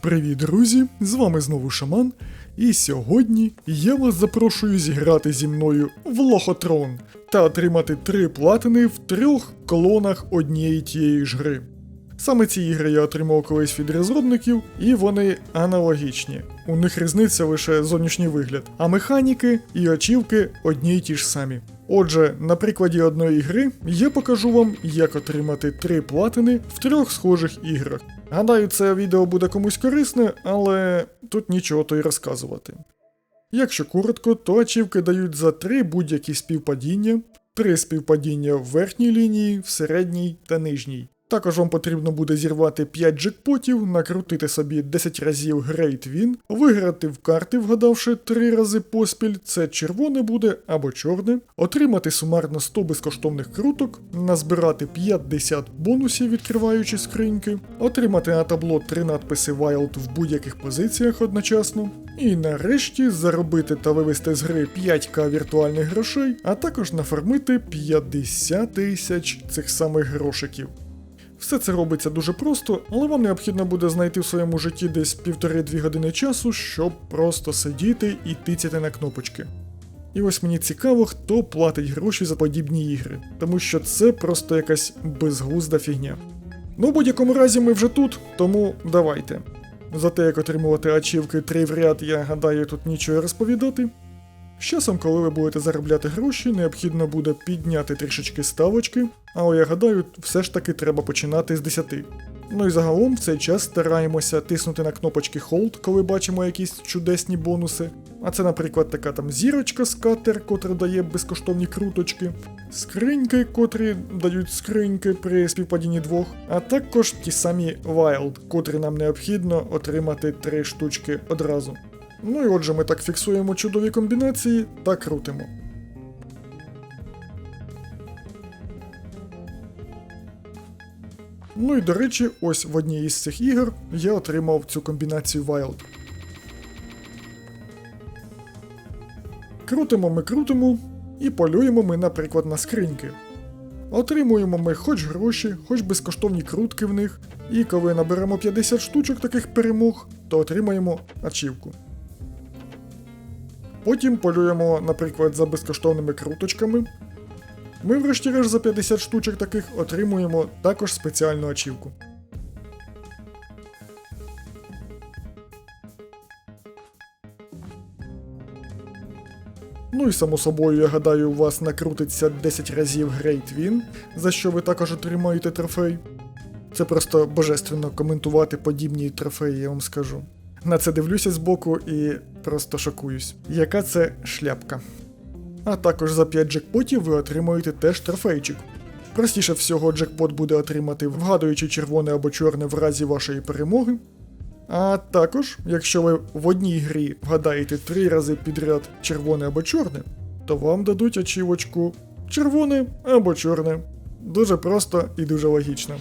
Привіт, друзі! З вами знову Шаман. І сьогодні я вас запрошую зіграти зі мною в Лохотрон та отримати три платини в трьох колонах однієї тієї ж гри. Саме ці ігри я отримав колись від розробників, і вони аналогічні. У них різниця лише зовнішній вигляд, а механіки і очівки одні й ті ж самі. Отже, на прикладі одної гри я покажу вам, як отримати три платини в трьох схожих іграх. Гадаю, це відео буде комусь корисне, але тут нічого то й розказувати. Якщо коротко, то ачівки дають за три будь-які співпадіння, три співпадіння в верхній лінії, в середній та нижній. Також вам потрібно буде зірвати 5 джекпотів, накрутити собі 10 разів Great Win, виграти в карти, вгадавши 3 рази поспіль, це червоне буде або чорне, отримати сумарно 100 безкоштовних круток, назбирати 50 бонусів, відкриваючи скриньки, отримати на табло 3 надписи Wild в будь-яких позиціях одночасно, і нарешті заробити та вивести з гри 5к віртуальних грошей, а також нафармити 50 тисяч цих самих грошиків. Все це робиться дуже просто, але вам необхідно буде знайти в своєму житті десь півтори-дві години часу, щоб просто сидіти і тицяти на кнопочки. І ось мені цікаво, хто платить гроші за подібні ігри, тому що це просто якась безглузда фігня. Ну, в будь-якому разі, ми вже тут, тому давайте. За те, як отримувати ачівки 3 в ряд, я гадаю, тут нічого розповідати. З часом, коли ви будете заробляти гроші, необхідно буде підняти трішечки ставочки, але я гадаю, все ж таки треба починати з 10. Ну і загалом в цей час стараємося тиснути на кнопочки Hold, коли бачимо якісь чудесні бонуси. А це, наприклад, така там зірочка скатер, котра дає безкоштовні круточки, скриньки, котрі дають скриньки при співпадінні двох, а також ті самі Wild, котрі нам необхідно отримати три штучки одразу. Ну і отже, ми так фіксуємо чудові комбінації та крутимо. Ну і до речі, ось в одній із цих ігор я отримав цю комбінацію Wild. Крутимо ми крутимо і полюємо ми, наприклад, на скриньки. Отримуємо ми хоч гроші, хоч безкоштовні крутки в них, і коли наберемо 50 штучок таких перемог, то отримаємо ачівку. Потім полюємо, наприклад, за безкоштовними круточками. Ми, врешті-решт, за 50 штучок таких отримуємо також спеціальну ачівку. Ну і само собою, я гадаю, у вас накрутиться 10 разів Great Win, за що ви також отримаєте трофей. Це просто божественно коментувати подібні трофеї, я вам скажу. На це дивлюся збоку і просто шокуюсь. Яка це шляпка? А також за 5 джекпотів ви отримуєте теж трофейчик. Простіше всього, джекпот буде отримати, вгадуючи червоне або чорне в разі вашої перемоги. А також, якщо ви в одній грі вгадаєте 3 рази підряд червоне або чорне, то вам дадуть очівочку червоне або чорне. Дуже просто і дуже логічно.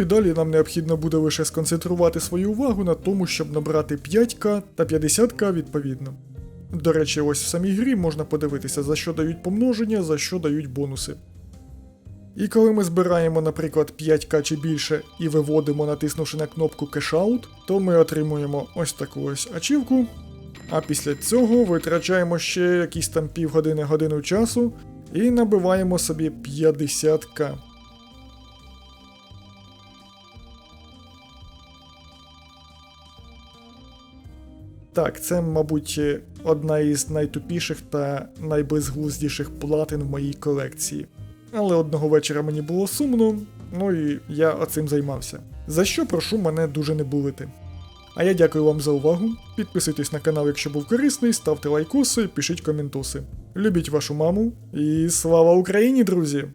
І далі нам необхідно буде лише сконцентрувати свою увагу на тому, щоб набрати 5к та 50к відповідно. До речі, ось в самій грі можна подивитися, за що дають помноження, за що дають бонуси. І коли ми збираємо, наприклад, 5к чи більше і виводимо, натиснувши на кнопку Out, то ми отримуємо ось таку ось ачівку. А після цього витрачаємо ще якісь там півгодини годину часу і набиваємо собі 50к. Так, це, мабуть, одна із найтупіших та найбезглуздіших платин в моїй колекції. Але одного вечора мені було сумно, ну і я оцим займався. За що прошу мене дуже не булити. А я дякую вам за увагу. Підписуйтесь на канал, якщо був корисний, ставте лайкоси, пишіть коментоси. Любіть вашу маму і слава Україні, друзі!